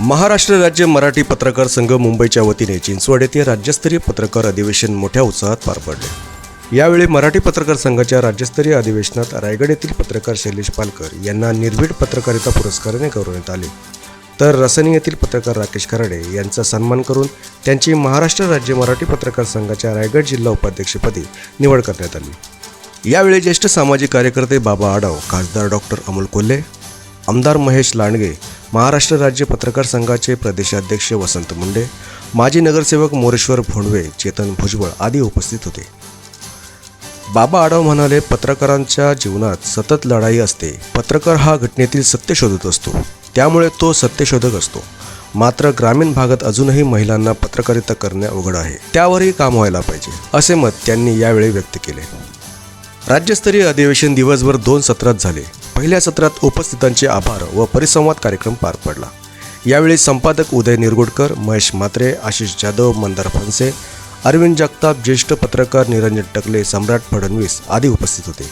महाराष्ट्र राज्य मराठी पत्रकार संघ मुंबईच्या वतीने चिंचवड येथे राज्यस्तरीय पत्रकार अधिवेशन मोठ्या उत्साहात पार पडले. यावेळी मराठी पत्रकार संघाच्या राज्यस्तरीय अधिवेशनात रायगड येथील पत्रकार शैलेश पालकर यांना निर्भीड पत्रकारिता पुरस्काराने गौरवण्यात आले. तर रसनी येथील पत्रकार राकेश खराडे यांचा सन्मान करून त्यांची महाराष्ट्र राज्य मराठी पत्रकार संघाच्या रायगड जिल्हा उपाध्यक्षपदी निवड करण्यात आली. यावेळी ज्येष्ठ सामाजिक कार्यकर्ते बाबा आडाव खासदार डॉक्टर अमोल कोल्हे आमदार महेश लांडगे महाराष्ट्र राज्य पत्रकार संघाचे प्रदेशाध्यक्ष वसंत मुंडे माजी नगरसेवक मोरेश्वर भोंडवे चेतन भुजबळ आदी उपस्थित होते. बाबा आढाव म्हणाले पत्रकारांच्या जीवनात सतत लढाई असते. पत्रकार हा घटनेतील सत्य शोधत असतो. त्यामुळे तो सत्यशोधक असतो. मात्र ग्रामीण भागात अजूनही महिलांना पत्रकारिता करणे अवघड आहे. त्यावरही काम व्हायला पाहिजे असे मत त्यांनी यावेळी व्यक्त केले. राज्यस्तरीय अधिवेशन दिवसभर दोन सत्रात झाले. पहिल्या सत्रात उपस्थितांचे आभार व परिसंवाद कार्यक्रम पार पडला. यावेळी संपादक उदय निरगुडकर महेश म्हात्रे आशिष जाधव मंदार फणसे अरविंद जगताप ज्येष्ठ पत्रकार निरंजन टकले सम्राट फडणवीस आदी उपस्थित होते.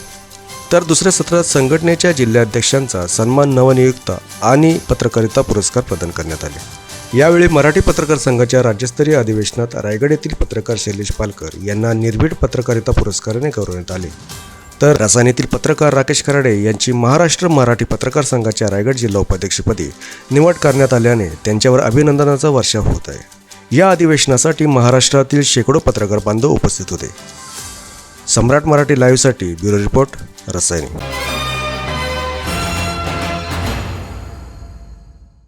तर दुसऱ्या सत्रात संघटनेच्या जिल्हाध्यक्षांचा सन्मान नवनियुक्त आणि पत्रकारिता पुरस्कार प्रदान करण्यात आले. यावेळी मराठी पत्रकार संघाच्या राज्यस्तरीय अधिवेशनात रायगड येथील पत्रकार शैलेश पालकर यांना निर्भीड पत्रकारिता पुरस्काराने गौरवण्यात आले. तर रसायन पत्रकार राकेश खराडे यांची महाराष्ट्र मराठी पत्रकार संघाच्या रायगड जिल्हा उपाध्यक्षपदी निवड करण्यात आल्याने त्यांच्यावर अभिनंदनाचा वर्षाव होत आहे. या अधिवेशनासाठी महाराष्ट्रातील शेकडो पत्रकार बांधव उपस्थित होते. सम्राट मराठी लाईव्हसाठी ब्युरो रिपोर्ट रसायनी.